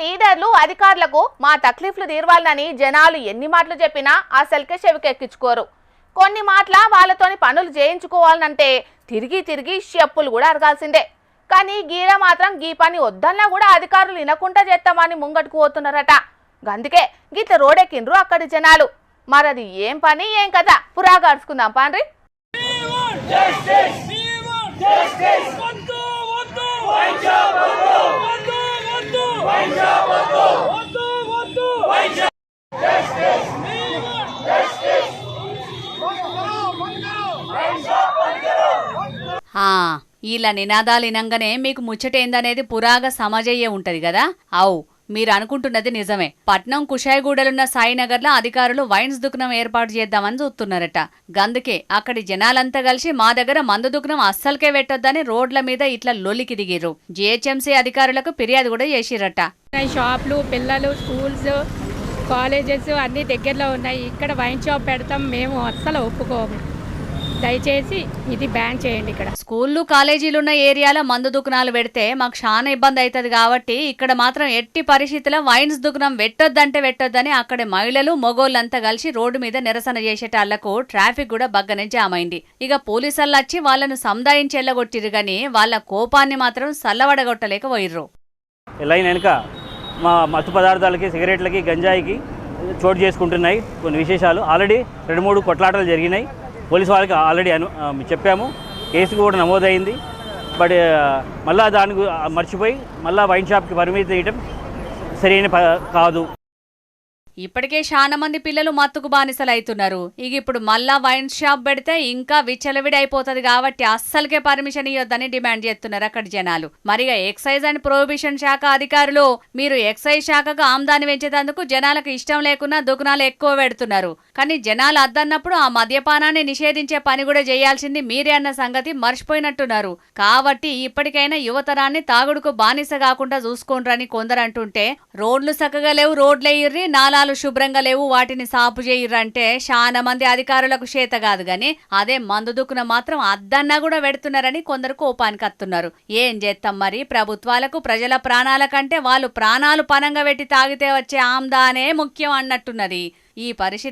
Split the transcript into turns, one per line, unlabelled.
లీడర్లు అధికారులకు మా తక్లీఫ్లు తీరవాలని జనాలు ఎన్ని మాటలు చెప్పినా ఆ చెవికెక్కించుకోరు. కొన్ని మాటల వాళ్ళతోని పనులు చేయించుకోవాలనంటే తిరిగి తిరిగి చెప్పులు కూడా అరగాల్సిందే. కానీ గీర మాత్రం గీ పని వద్దన్నా కూడా అధికారులు వినకుండా చేస్తామని ముంగట్టుకు పోతున్నారట. అందుకే గీత రోడెక్కిండ్రు అక్కడి జనాలు. మరది ఏం పని ఏం కదా పురాగా అడుచుకుందాం పాండ్రి.
ఇలా నినాదాలు వినంగానే మీకు ముచ్చటేందనేది పురాగా సమజయ్యే ఉంటది కదా? అవు మీరు అనుకుంటున్నది నిజమే. పట్నం కుషాయిగూడలున్న సాయినగర్లో అధికారులు వైన్స్ దుకాణం ఏర్పాటు చేద్దామని చూస్తున్నారట. గందుకే అక్కడి జనాలంతా కలిసి మా దగ్గర మందు దుకాణం అస్సలకే పెట్టొద్దని రోడ్ల మీద ఇట్లా లొలికి దిగిర్రు. జిహెచ్ఎంసీ అధికారులకు ఫిర్యాదు కూడా చేసిరట
షాప్లు షాపులు పిల్లలు స్కూల్స్ కాలేజెస్ అన్నీ దగ్గరలో ఉన్నాయి. ఇక్కడ వైన్ షాప్ పెడతాం మేము అస్సలు ఒప్పుకోము. దయచేసి ఇది బ్యాన్ చేయండి ఇక్కడ.
స్కూళ్ళు కాలేజీలున్న ఏరియాలో మందు దుకాణాలు పెడితే మాకు చాలా ఇబ్బంది అవుతుంది కాబట్టి ఇక్కడ మాత్రం ఎట్టి పరిస్థితుల్లో వైన్స్ దుకాణం పెట్టొద్దంటే పెట్టొద్దని అక్కడి మహిళలు మొగోళ్ళంతా కలిసి రోడ్డు మీద నిరసన చేసేటాళ్ళకు ట్రాఫిక్ కూడా బగ్గనే జామ్ అయింది ఇక పోలీసులు వచ్చి వాళ్ళను సముదాయించి ఎల్లగొట్టిరు గాని వాళ్ళ కోపాన్ని మాత్రం సల్లవడగొట్టలేకపోయిర్రు
లైన్ వెనుక మా మత్తు పదార్థాలకి సిగరెట్లకి గంజాయికి చోటు చేసుకుంటున్నాయి కొన్ని విశేషాలు. ఆల్రెడీ రెండు మూడు కొట్లాటలు జరిగినాయి. పోలీసు వాళ్ళకి ఆల్రెడీ అను చెప్పాము. కేసు కూడా నమోదైంది. బట్ మళ్ళీ దాని మర్చిపోయి మళ్ళీ వైన్ షాప్కి పరిమితి చేయడం సరైన కాదు.
ఇప్పటికే చాలా మంది పిల్లలు మత్తుకు బానిసలు అవుతున్నారు ఇక ఇప్పుడు మళ్ళా వైన్ షాప్ పెడితే ఇంకా విచ్చలవిడి అయిపోతుంది కాబట్టి అస్సలకే పర్మిషన్ ఇవ్వద్దని డిమాండ్ చేస్తున్నారు అక్కడ జనాలు. మరిగా ఎక్సైజ్ అండ్ ప్రొహిబిషన్ శాఖ అధికారులు మీరు ఎక్సైజ్ శాఖకు ఆమ్దాని పెంచేందుకు జనాలకు ఇష్టం లేకున్నా దుకాణాలు ఎక్కువ పెడుతున్నారు. కానీ జనాలు అద్దన్నప్పుడు ఆ మద్యపానాన్ని నిషేధించే పని కూడా చేయాల్సింది మీరే అన్న సంగతి మర్చిపోయినట్టున్నారు. కాబట్టి ఇప్పటికైనా యువతరాన్ని తాగుడుకు బానిస కాకుండా చూసుకోండ్రని కొందరు అంటుంటే రోడ్లు చక్కగా లేవు రోడ్లేయిర్రి నాలాలు శుభ్రంగా లేవు వాటిని సాపు చేయిర్రంటే చాలా మంది అధికారులకు చేత కాదు గాని అదే మందు దుక్కున మాత్రం అద్దన్నా కూడా పెడుతున్నారని కొందరు కోపానికి అత్తున్నారు. ఏం చేస్తాం మరి? ప్రభుత్వాలకు ప్రజల ప్రాణాల కంటే వాళ్ళు ప్రాణాలు పనంగా పెట్టి తాగితే వచ్చే ఆమ్దానే ముఖ్యం అన్నట్టున్నది. ఈ పరిస్థితి